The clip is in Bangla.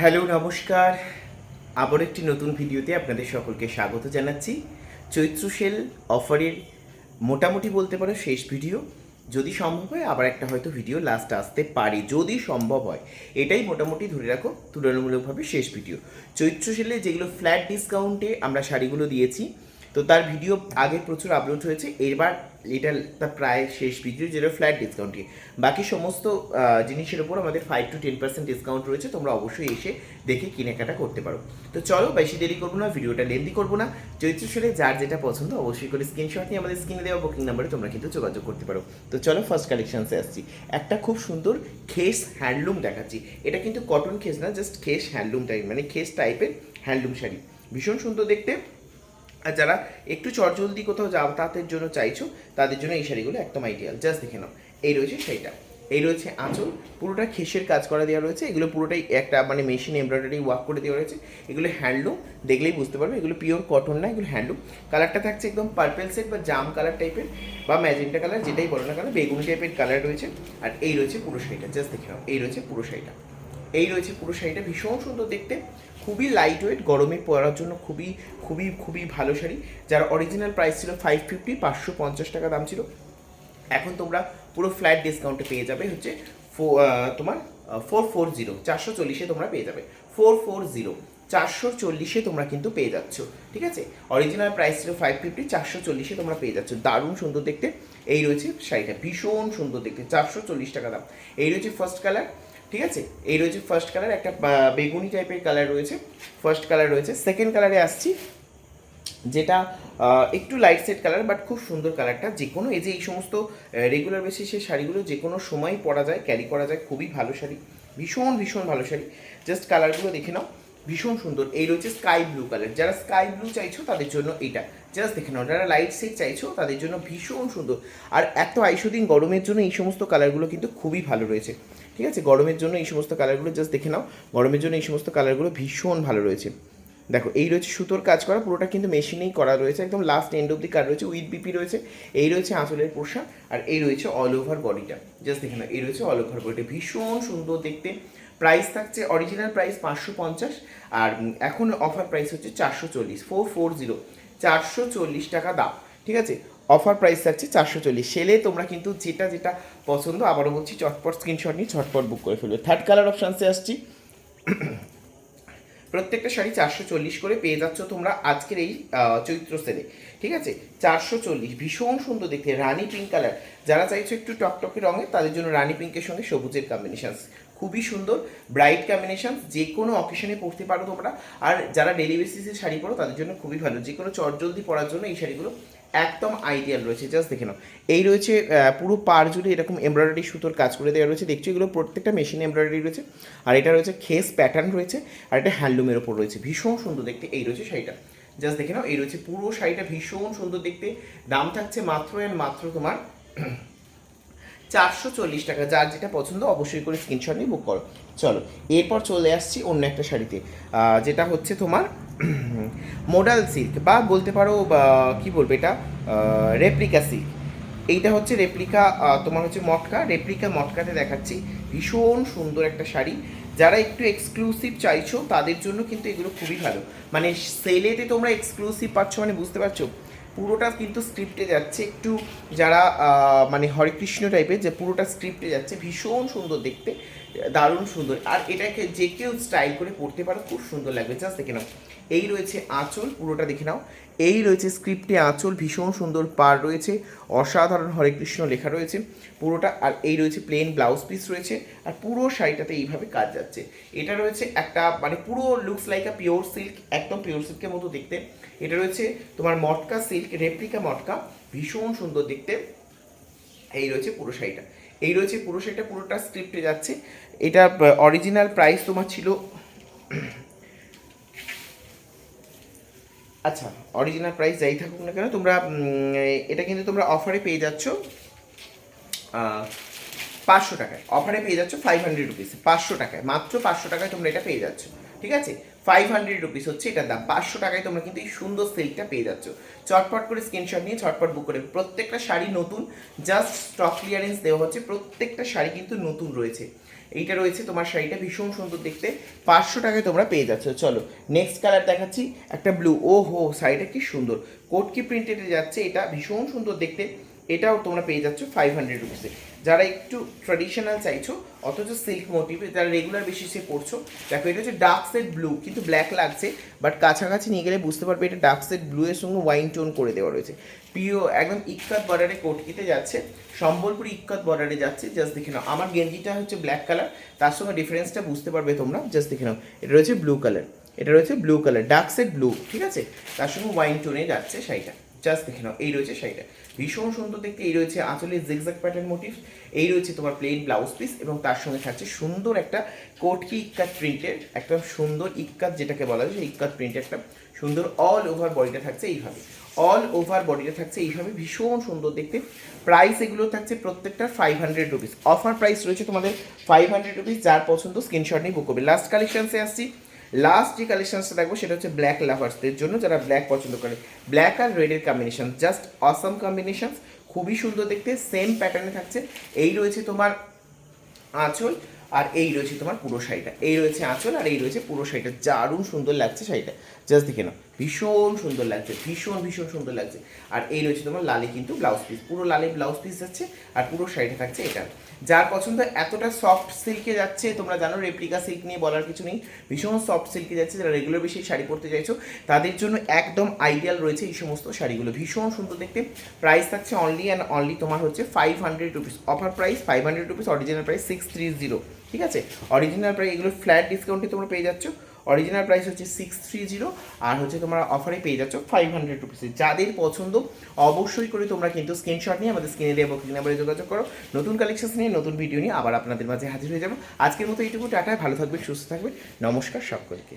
হ্যালো, নমস্কার। আবার একটি নতুন ভিডিওতে আপনাদের সকলকে স্বাগত জানাচ্ছি। চৈত্র সেল অফারের মোটামুটি বলতে পারো শেষ ভিডিও। যদি সম্ভব হয়, আবার একটা হয়তো ভিডিও লাস্ট আসতে পারে। যদি সম্ভব হয়, এটাই মোটামুটি ধরে রাখো, তুলনামূলকভাবে শেষ ভিডিও। চৈত্র সেলে যেগুলো ফ্ল্যাট ডিসকাউন্টে আমরা শাড়িগুলো দিয়েছি তো তার ভিডিও আগে প্রচুর আপলোড হয়েছে, এবার এটা তার প্রায় শেষ ভিডিও যেটা ফ্ল্যাট ডিসকাউন্ট ডিসকাউন্টে বাকি সমস্ত জিনিসের উপর আমাদের five to ten percent discount রয়েছে, তোমরা অবশ্যই এসে দেখে কেনাকাটা করতে পারো। তো চলো, বেশি দেরি করব না, ভিডিওটা লেন্দি করব না। চৈত্র সেলে যার যেটা পছন্দ, অবশ্যই করে স্ক্রিনশট নিয়ে আমাদের স্ক্রিনে দেওয়া বুকিং নাম্বারে তোমরা কিন্তু যোগাযোগ করতে পারো। তো চলো ফার্স্ট কালেকশানসে আসছি। একটা খুব সুন্দর খেস হ্যান্ডলুম দেখাচ্ছি। এটা কিন্তু কটন খেস না জাস্ট খেস হ্যান্ডলুম টাইপ মানে খেস টাইপের হ্যান্ডলুম শাড়ি। ভীষণ সুন্দর দেখতে। আর যারা একটু চটজলদি কোথাও যাতায়াতের জন্য চাইছো, তাদের জন্য এই শাড়িগুলো একদম আইডিয়াল জাস্ট দেখে নাও। এই রয়েছে সেইটা এই রয়েছে আঁচল। পুরোটা খেসের কাজ করা দেওয়া রয়েছে। এগুলো পুরোটাই একটা মানে মেশিন এমব্রয়ডারি ওয়ার্ক করে দেওয়া রয়েছে। এগুলো হ্যান্ডলুম দেখলেই বুঝতে পারবে, এগুলো পিওর কটন না, এগুলো হ্যান্ডলুম কালারটা থাকছে একদম পার্পেল সেট বা জাম কালার টাইপের বা ম্যাজেন্টা কালার যেটাই বলো না কেন, বেগুনি টাইপের কালার রয়েছে। আর এই রয়েছে পুরো শাড়িটা। জাস্ট দেখে নাও। এই রয়েছে পুরো শাড়িটা। এই রয়েছে পুরো শাড়িটা। ভীষণ সুন্দর দেখতে। খুবই লাইট ওয়েট গরমে পরার জন্য খুবই খুবই খুবই ভালো শাড়ি। যার অরিজিনাল প্রাইস ছিল ফাইভ ফিফটি পাঁচশো পঞ্চাশ টাকা দাম ছিল। এখন তোমরা পুরো ফ্ল্যাট ডিসকাউন্টে পেয়ে যাবে হচ্ছে তোমার ফোর ফোর জিরো চারশো চল্লিশে তোমরা পেয়ে যাবে। ফোর ফোর জিরো চারশো চল্লিশে তোমরা কিন্তু পেয়ে যাচ্ছ, ঠিক আছে? অরিজিনাল প্রাইস ছিল ফাইভ ফিফটি চারশো চল্লিশে তোমরা পেয়ে যাচ্ছ। দারুণ সুন্দর দেখতে। এই রয়েছে শাড়িটা, ভীষণ সুন্দর দেখতে, চারশো চল্লিশ টাকা দাম। এই রয়েছে ফার্স্ট কালার ঠিক আছে? এই রয়েছে ফার্স্ট কালার একটা বেগুনি টাইপের কালার রয়েছে ফার্স্ট কালার রয়েছে। সেকেন্ড কালারে আসছি, যেটা একটু লাইট সেট কালার বাট খুব সুন্দর কালারটা যে কোনো এই যে এই সমস্ত রেগুলার বেসিসে শাড়িগুলো যে কোনো সময় পরা যায় ক্যারি করা যায়। খুবই ভালো শাড়ি, ভীষণ ভীষণ ভালো শাড়ি। জাস্ট কালারগুলো দেখে নাও। ভীষণ সুন্দর। এই রয়েছে স্কাই ব্লু কালার যারা স্কাই ব্লু চাইছো তাদের জন্য এইটা জাস্ট দেখে নাও, যারা লাইট সেট চাইছো তাদের জন্য ভীষণ সুন্দর। আর এত আইসোদিন গরমের জন্য এই সমস্ত কালারগুলো কিন্তু খুবই ভালো রয়েছে। ঠিক আছে? গরমের জন্য এই সমস্ত কালারগুলো জাস্ট দেখে নাও। গরমের জন্য এই সমস্ত কালারগুলো ভীষণ ভালো রয়েছে। দেখো, এই রয়েছে সুতোর কাজ করা। পুরোটা কিন্তু মেশিনেই করা রয়েছে। একদম last end of the car রয়েছে উইথ বিপি রয়েছে। এই রয়েছে আঁচলের পোশাক। আর এই রয়েছে অল ওভার বডিটা জাস্ট দেখে নাও, এই রয়েছে অল ওভার বডিটা ভীষণ সুন্দর দেখতে। প্রাইস থাকছে অরিজিনাল প্রাইস পাঁচশো পঞ্চাশ, আর এখন অফার প্রাইস হচ্ছে চারশো চল্লিশ ফোর ফোর জিরো চারশো চল্লিশ টাকা দাম, ঠিক আছে? অফার প্রাইস থাকছে চারশো চল্লিশ, সেলে তোমরা কিন্তু যেটা যেটা পছন্দ, আবারও বলছি, চটপট স্ক্রিনশট নিয়ে চটপট বুক করে ফেলবে। থার্ড কালার অপশানসে আসছি। প্রত্যেকটা শাড়ি চারশো চল্লিশ করে পেয়ে যাচ্ছ তোমরা আজকের এই চৈত্র সেলে, ঠিক আছে? চারশো চল্লিশ, ভীষণ সুন্দর দেখতে, রানি পিঙ্ক কালার যারা চাইছো একটু টকটকে রঙের, তাদের জন্য রানি পিঙ্কের সঙ্গে সবুজের কম্বিনেশন খুবই সুন্দর ব্রাইট কম্বিনেশন যে কোনো অকেশনে পরতে পারো তোমরা। আর যারা ডেলি বেসিসে শাড়ি পরো, তাদের জন্য খুবই ভালো। যে কোনো চটজলদি পরার জন্য এই শাড়িগুলো একদম আইডিয়াল রয়েছে। জাস্ট দেখে নাও। এই রয়েছে পুরো পার জুড়ে এরকম এমব্রয়ডারি সুতোর কাজ করে দেওয়া রয়েছে। দেখছ এগুলো প্রত্যেকটা মেশিন এমব্রয়ডারি রয়েছে। আর এটা রয়েছে খেস প্যাটার্ন রয়েছে। আর এটা হ্যান্ডলুমের ওপর রয়েছে। ভীষণ সুন্দর দেখতে এই রয়েছে শাড়িটা। জাস্ট দেখে নাও, এই রয়েছে পুরো শাড়িটা ভীষণ সুন্দর দেখতে। দাম থাকছে মাত্র অ্যান্ড মাত্র তোমার চারশো চল্লিশ টাকা। যার যেটা পছন্দ, অবশ্যই করে স্ক্রিনশট নিয়ে বুক করো। চলো, এরপর চলে আসছি অন্য একটা শাড়িতে। যেটা হচ্ছে তোমার মোডাল সিল্ক বা বলতে পারো কি বলব এটা? রেপ্লিকা সিল্ক এইটা হচ্ছে রেপ্লিকা তোমার হচ্ছে মটকা। রেপ্লিকা মটকাতে দেখাচ্ছি। ভীষণ সুন্দর একটা শাড়ি। যারা একটু এক্সক্লুসিভ চাইছো, তাদের জন্য কিন্তু এগুলো খুবই ভালো। মানে সেলেতে তোমরা এক্সক্লুসিভ পাচ্ছ মানে বুঝতে পারছ? পুরোটা কিন্তু স্ক্রিপ্টে যাচ্ছে। একটু যারা মানে হরেকৃষ্ণ টাইপের যে পুরোটা স্ক্রিপ্টে যাচ্ছে। ভীষণ সুন্দর দেখতে, দারুণ সুন্দর। আর এটাকে যে কেউ স্টাইল করে পড়তে পারো, খুব সুন্দর লাগবে। জাস্ট দেখে নাও। এই রয়েছে আঁচল, পুরোটা দেখে নাও। এই রয়েছে স্ক্রিপ্টে আঁচল, ভীষণ সুন্দর পার রয়েছে, অসাধারণ হরেকৃষ্ণ লেখা রয়েছে পুরোটা, আর এই রয়েছে প্লেন ব্লাউজ পিস রয়েছে, আর পুরো শাড়িটাতে এইভাবে কাজ যাচ্ছে। এটা রয়েছে একটা মানে পুরো looks like a pure silk একদম পিওর সিল্কের মতো দেখতে। এটা রয়েছে তোমার মটকা সিল্ক রেপ্লিকা মটকা, ভীষণ সুন্দর দেখতে। এই রয়েছে পুরো শাড়িটা। এই রয়েছে পুরো শাড়িটা পুরোটা স্ক্রিপ্টে যাচ্ছে। এটা অরিজিনাল প্রাইস তোমার ছিল আচ্ছা অরিজিনাল প্রাইস যাই থাকুক না কেন, তোমরা এটা কিন্তু তোমরা অফারে পেয়ে যাচ্ছ পাঁচশো টাকায়। অফারে পেয়ে যাচ্ছ ফাইভ হান্ড্রেড রুপিস পাঁচশো টাকায়। মাত্র পাঁচশো টাকায় তোমরা এটা পেয়ে যাচ্ছ, ঠিক আছে? ফাইভ হান্ড্রেড রুপিস হচ্ছে এটার দাম। পাঁচশো টাকায় তোমরা কিন্তু এই সুন্দর সিল্কটা পেয়ে যাচ্ছ। চটপট করে স্ক্রিনশট নিয়ে চটপট বুক করে প্রত্যেকটা শাড়ি নতুন জাস্ট স্টক ক্লিয়ারেন্স দেওয়া হচ্ছে, প্রত্যেকটা শাড়ি কিন্তু নতুন রয়েছে। এইটা রয়েছে, তোমার শাড়িটা ভীষণ সুন্দর দেখতে। পাঁচশো টাকায় তোমরা পেয়ে যাচ্ছ। চলো নেক্সট কালার দেখাচ্ছি, একটা ব্লু ও হো শাড়িটা কি সুন্দর। কোটকি প্রিন্টেডে যাচ্ছে, এটা ভীষণ সুন্দর দেখতে। এটাও তোমরা পেয়ে যাচ্ছ ফাইভ হান্ড্রেড রুপিসে যারা একটু ট্র্যাডিশনাল চাইছো, অথচ সিল্ক মোটিভে যারা রেগুলার বেসিসে পড়ছো দেখো এটা হচ্ছে ডার্ক সেট ব্লু কিন্তু ব্ল্যাক লাগছে বাট কাছাকাছি নিয়ে গেলে বুঝতে পারবে এটা ডার্ক সেট ব্লু এর সঙ্গে ওয়াইন টোন করে দেওয়া রয়েছে। প্রিয়, একদম ইক্কাত বর্ডারে কোটকিতে যাচ্ছে, সম্বলপুরি ইক্কাত বর্ডারে যাচ্ছে জাস্ট দেখে নাও। আমার গেঞ্জিটা হচ্ছে ব্ল্যাক কালার তার সঙ্গে ডিফারেন্সটা বুঝতে পারবে তোমরা জাস্ট দেখে নাও। এটা রয়েছে ব্লু কালার এটা রয়েছে blue colour dark set blue ঠিক আছে? তার সঙ্গে ওয়াইন টোনে যাচ্ছে শাড়িটা। জাস্ট দেখে নাও, এই রয়েছে শাড়িটা। ভীষণ সুন্দর দেখতে, এই রয়েছে আঁচলের জিগজ্যাগ প্যাটার্ন মোটিভ এই রয়েছে তোমার প্লেন ব্লাউজ পিস এবং তার সঙ্গে থাকছে সুন্দর একটা কোটকি ইক্কাত প্রিন্টের একটা সুন্দর ইক্কাত যেটাকে বলা যায়, সেই ইক্কাত প্রিন্টের একটা সুন্দর অল ওভার বডিটা থাকছে এইভাবে। অল ওভার বডিটা থাকছে এইভাবে, ভীষণ সুন্দর দেখতে। প্রাইস এগুলো থাকছে প্রত্যেকটা five hundred rupees offer price রয়েছে তোমাদের ফাইভ হান্ড্রেড রুপিস যার পছন্দ স্ক্রিনশট নিয়ে বুক করবে। লাস্ট কালেকশনসে আসছি। লাস্ট যে কালেকশনসটা দেখব সেটা হচ্ছে ব্ল্যাক লাভার্সদের জন্য যারা ব্ল্যাক পছন্দ করে। ব্ল্যাক আর রেডের কম্বিনেশন জাস্ট অসাম কম্বিনেশন খুবই সুন্দর দেখতে সেম প্যাটার্নে থাকছে। এই রয়েছে তোমার আঁচল আর এই রয়েছে তোমার পুরো শাড়িটা। এই রয়েছে আঁচল আর এই রয়েছে পুরো শাড়িটা। দারুণ সুন্দর লাগছে শাড়িটা। জাস্ট দেখে নাও। ভীষণ সুন্দর লাগছে, ভীষণ ভীষণ সুন্দর লাগছে। আর এই রয়েছে তোমার লালে কিন্তু ব্লাউজ পিস পুরো লালে ব্লাউজ পিস যাচ্ছে আর পুরো শাড়িটা থাকছে এটা। যার পছন্দ এতটা সফট সিল্কে যাচ্ছে, তোমরা জানো রেপ্লিকা সিল্ক নিয়ে বলার কিছু নেই। ভীষণ সফট সিল্কে যাচ্ছে, যারা রেগুলার বেশি শাড়ি পরতে চাইছো, তাদের জন্য একদম আইডিয়াল রয়েছে এই সমস্ত শাড়িগুলো। ভীষণ সুন্দর দেখতে। প্রাইস থাকছে অনলি অ্যান্ড অনলি তোমার হচ্ছে five hundred rupees offer price five hundred rupees original price six three zero ঠিক আছে? অরিজিনাল প্রাইস এগুলো ফ্ল্যাট ডিসকাউন্টে তোমরা পেয়ে যাচ্ছ। অরিজিনাল প্রাইস হচ্ছে সিক্স থ্রি জিরো আর হচ্ছে তোমরা অফারে পেয়ে যাচ্ছ ফাইভ হান্ড্রেড রুপিসে যাদের পছন্দ, অবশ্যই করে তোমরা কিন্তু স্ক্রিনশট নিয়ে আমাদের স্ক্রিনে দেবো বুকিং নাম্বারে যোগাযোগ করো। নতুন কালেকশন নিয়ে, নতুন ভিডিও নিয়ে আবার আপনাদের মাঝে হাজির হয়ে যাব। আজকের মতো এইটুকু টাটায় ভালো থাকবে সুস্থ থাকবে নমস্কার সকলকে।